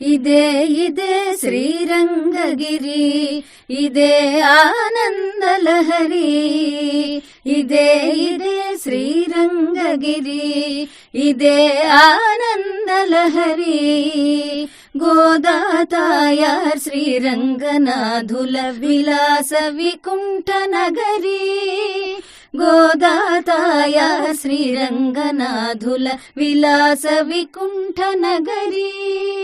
ఇదే ఇదే శ్రీరంగగిరి ఇదే ఆనందలహరి ఇదే ఇదే శ్రీరంగగిరి ఇదే ఆనందలహరి. గోదాతాయార్ శ్రీరంగనాథుల విలాస వికుంఠ నగరి గోదాతాయా శ్రీరంగనాథుల విలాస వికుంఠ నగరీ.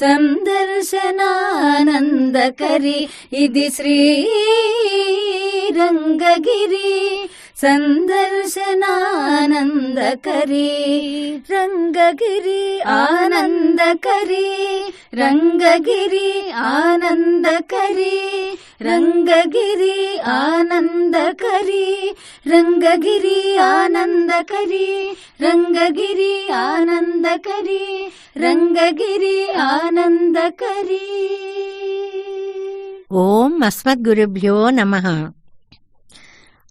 సందర్శనానందకరి. ఇది శ్రీరంగగిరి. सन्दर्शनानन्दकरी रङ्गगिरि आनन्दकरी रङ्गगिरि आनन्दकरी रङ्गगिरि आनन्दकरी रङ्गगिरि आनन्दकरी रङ्गगिरि आनन्दकरी रङ्गगिरि आनन्दकरी। ॐ अस्मद्गुरुभ्यो नमः।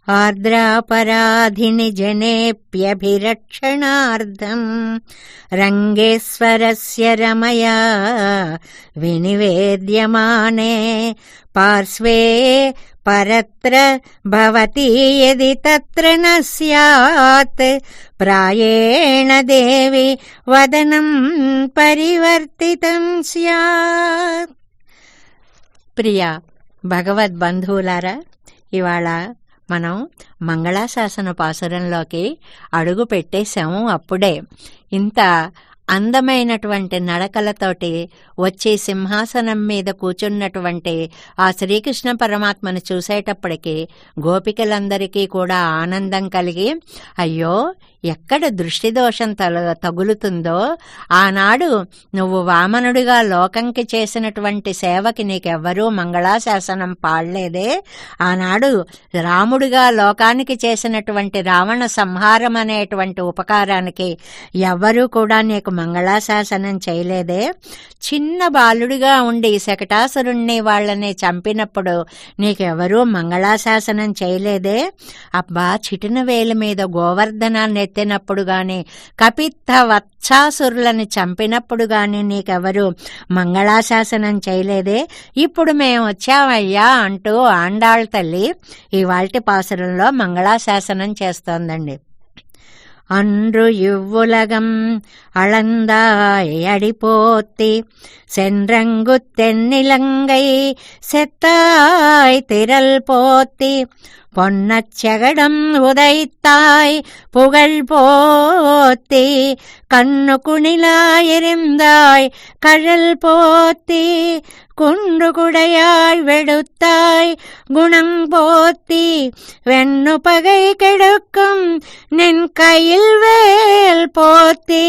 ఆర్ద్రాపరాధిని జనేప్యభిరక్షణార్థం. రంగేశ్వరస్య రమయా వినివేద్యమానే పార్శ్వే పరత్ర భవతి యది తత్ర న స్యాత్. ప్రాయేణ దేవి వదనం పరివర్తితం స్యాత్. ప్రియ భగవద్బంధువులారా ఇవాళ మనం మంగళాశాసన పాసురంలోకి అడుగు పెట్టేశాము అప్పుడే. ఇంత అందమైనటువంటి నడకలతోటి వచ్చే సింహాసనం మీద కూర్చున్నటువంటి ఆ శ్రీకృష్ణ పరమాత్మను చూసేటప్పటికి గోపికలందరికీ కూడా ఆనందం కలిగి అయ్యో ఎక్కడ దృష్టి దోషం తల తగులుతుందో ఆనాడు నువ్వు వామనుడిగా లోకంకి చేసినటువంటి సేవకి నీకెవ్వరూ మంగళాశాసనం పాడలేదే. ఆనాడు రాముడిగా లోకానికి చేసినటువంటి రావణ సంహారం అనేటువంటి ఉపకారానికి ఎవ్వరూ కూడా నీకు మంగళాశాసనం చేయలేదే. చిన్న బాలుడిగా ఉండి శకటాసురుణ్ణి వాళ్ళని చంపినప్పుడు నీకెవరూ మంగళాశాసనం చేయలేదే. అబ్బా చిటిన వేల మీద గోవర్ధనాన్ని ఎత్తినప్పుడు గాని కపిత్త వత్సాసురులను చంపినప్పుడు గాని నీకెవరు మంగళాశాసనం చేయలేదే. ఇప్పుడు మేము వచ్చామయ్యా అంటూ ఆండాళ్ తల్లి ఇవాల్టి పాసురంలో మంగళాశాసనం చేస్తోందండి. அன்று இவ்வுலகம் அளந்தாய் அடிபோத்தி சென்றங்கு தென்னிலங்கை செத்தாய் திரள் போத்தி பொன்னச்செகடம் உதைத்தாய் புகழ் போத்தி கண்ணு குணிலாயிருந்தாய் கழல் போத்தி குண்டு குடையாய் வெடுத்தாய் குணம் போத்தி வெண்ணு பகை கெடுக்கும் நின் கையில் வேல் போத்தி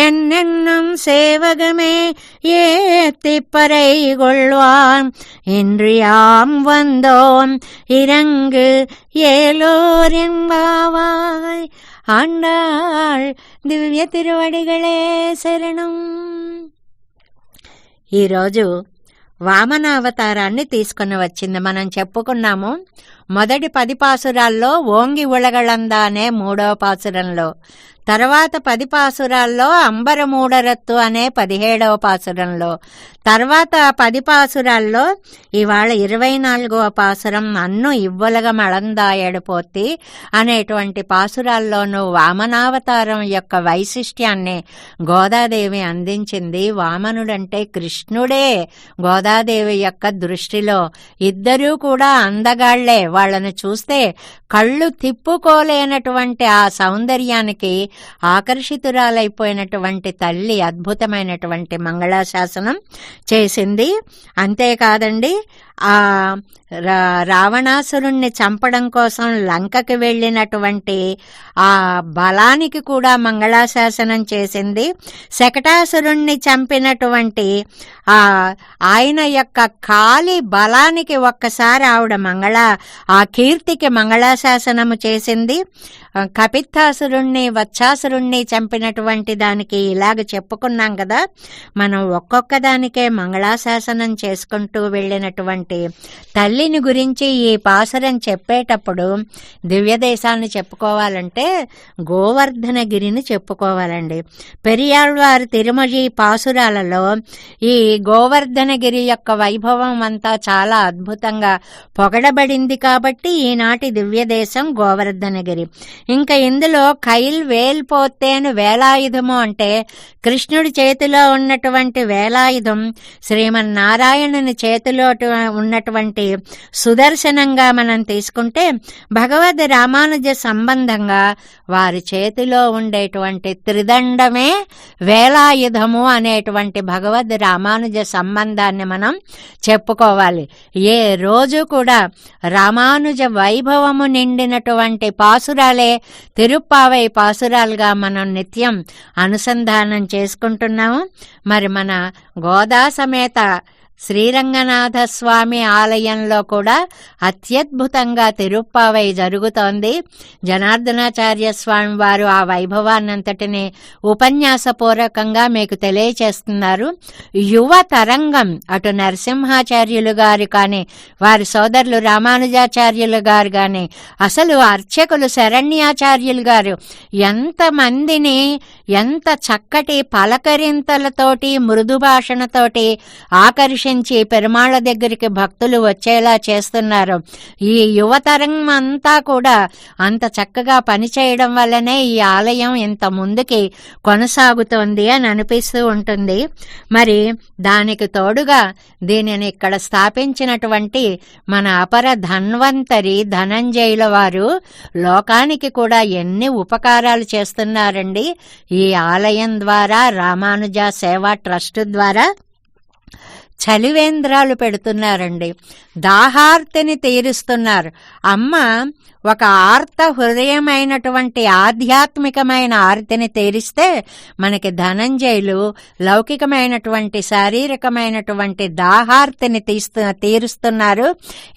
என்னென்னும் சேவகமே ஏத்திப்பறை கொள்வான் இன்று யாம் வந்தோம் இறங்கு ஏலோர் என்பாவாய் ஆண்டாள் దివ్య తిరువడిగళే శరణం ఈరోజు వామన అవతారాన్ని తీసుకుని వచ్చింది మనం చెప్పుకున్నాము మొదటి పది పాసురాల్లో ఓంగి ఉళగళంద అనే మూడవ పాసురంలో తర్వాత పది పాసురాల్లో అంబర మూడరత్తు అనే పదిహేడవ పాసురంలో. తర్వాత పది పాసురాల్లో ఇవాళ ఇరవై నాలుగవ పాసురం అన్ను ఇవ్వలగ మళందాయడిపోతి అనేటువంటి పాసురాల్లోనూ వామనావతారం యొక్క వైశిష్ట్యాన్ని గోదాదేవి అందించింది. వామనుడంటే కృష్ణుడే. గోదాదేవి యొక్క దృష్టిలో ఇద్దరూ కూడా అందగాళ్ళే. వాళ్ళను చూస్తే కళ్ళు తిప్పుకోలేనటువంటి ఆ సౌందర్యానికి ఆకర్షితురాలైపోయినటువంటి తల్లి అద్భుతమైనటువంటి మంగళాశాసనం చేసింది. అంతేకాదండి ఆ రా- రావణాసురుణ్ణి చంపడం కోసం లంకకి వెళ్ళినటువంటి ఆ బలానికి కూడా మంగళాశాసనం చేసింది. శకటాసురుణ్ణి చంపినటువంటి ఆ ఆయన యొక్క కాలి బలానికి ఒక్కసారి ఆవిడ మంగళ ఆ కీర్తికి మంగళాశాసనము చేసింది. కపిత్తాసురుణ్ణి వత్సాసురుణ్ణి చంపినటువంటి దానికి ఇలాగ చెప్పుకున్నాం కదా. మనం ఒక్కొక్క దానికే మంగళాశాసనం చేసుకుంటూ వెళ్ళినటువంటి తల్లిని గురించి ఈ పాసురం చెప్పేటప్పుడు దివ్యదేశాన్ని చెప్పుకోవాలంటే గోవర్ధనగిరిని చెప్పుకోవాలండి. పెరియాళ్వారి తిరుమజి పాసురాలలో ఈ గోవర్ధనగిరి యొక్క వైభవం అంతా చాలా అద్భుతంగా పొగడబడింది కాబట్టి ఈనాటి దివ్యదేశం గోవర్ధనగిరి. ఇంకా ఇందులో కైల్ వేల్పోతేను వేలాయుధము అంటే కృష్ణుడి చేతిలో ఉన్నటువంటి వేలాయుధం శ్రీమన్నారాయణుని చేతిలో ఉన్నటువంటి సుదర్శనంగా మనం తీసుకుంటే భగవద్ రామానుజ సంబంధంగా వారి చేతిలో ఉండేటువంటి త్రిదండమే వేలాయుధము అనేటువంటి భగవద్ రామానుజ సంబంధాన్ని మనం చెప్పుకోవాలి. ఏ రోజు కూడా రామానుజ వైభవము నిండినటువంటి పాసురాలే తిరుప్పావై పాసురాలుగా మనం నిత్యం అనుసంధానం చేసుకుంటున్నాము. మరి మన గోదా సమేత శ్రీరంగనాథస్వామి ఆలయంలో కూడా అత్యద్భుతంగా తిరుప్పావై జరుగుతోంది. జనార్దనాచార్య స్వామి వారు ఆ వైభవాన్నంతటిని ఉపన్యాసపూర్వకంగా మీకు తెలియచేస్తున్నారు. యువ తరంగం అటు నరసింహాచార్యులు గారు కానీ వారి సోదరులు రామానుజాచార్యులు గారు కానీ అసలు అర్చకులు శరణ్యాచార్యులు గారు ఎంతమందిని ఎంత చక్కటి పలకరింతలతోటి మృదు భాషణతోటి ఆకర్షించి పెరుమాళ్ళ దగ్గరికి భక్తులు వచ్చేలా చేస్తున్నారు. ఈ యువతరం అంతా కూడా అంత చక్కగా పనిచేయడం వల్లనే ఈ ఆలయం ఇంత ముందుకి కొనసాగుతోంది అని అనిపిస్తూ ఉంటుంది. మరి దానికి తోడుగా దీనిని ఇక్కడ స్థాపించినటువంటి మన అపర ధన్వంతరి ధనంజయుల వారు లోకానికి కూడా ఎన్ని ఉపకారాలు చేస్తున్నారండి. ఈ ఆలయం ద్వారా రామానుజ సేవా ట్రస్ట్ ద్వారా చలివేంద్రాలు పెడుతున్నారండి. దాహార్తిని తీరుస్తున్నారు. అమ్మ ఒక ఆర్త హృదయమైనటువంటి ఆధ్యాత్మికమైన ఆర్తిని తీరిస్తే మనకి ధనంజయులు లౌకికమైనటువంటి శారీరకమైనటువంటి దాహార్తిని తీస్తు తీరుస్తున్నారు.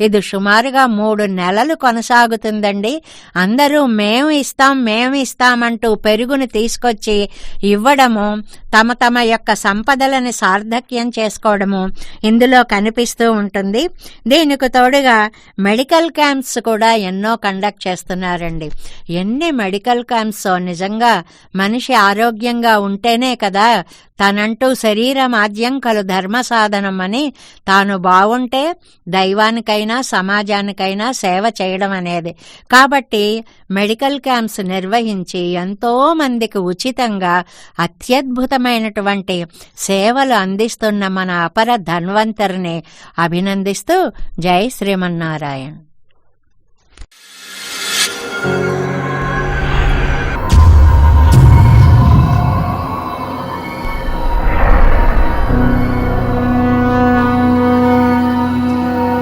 ఇది సుమారుగా మూడు నెలలు కొనసాగుతుందండి. అందరూ మేము ఇస్తాం మేము ఇస్తామంటూ పెరుగును తీసుకొచ్చి ఇవ్వడము తమ తమ యొక్క సంపదలని సార్థక్యం చేసుకోవడము ఇందులో కనిపిస్తూ ఉంటుంది. దీనికి తోడుగా మెడికల్ క్యాంప్స్ కూడా ఎన్నో కండక్ట్ చేస్తున్నారండి. ఎన్ని మెడికల్ క్యాంప్స్ నిజంగా మనిషి ఆరోగ్యంగా ఉంటేనే కదా తనంటూ శరీరం ఆద్యం కలు ధర్మ సాధనం అని తాను బాగుంటే దైవానికైనా సమాజానికైనా సేవ చేయడం అనేది. కాబట్టి మెడికల్ క్యాంప్స్ నిర్వహించి ఎంతో మందికి ఉచితంగా అత్యద్భుతమైనటువంటి సేవలు అందిస్తున్న మన అపర ధన్వంతరిని అభినందిస్తూ జై శ్రీమన్నారాయణ. Thank you.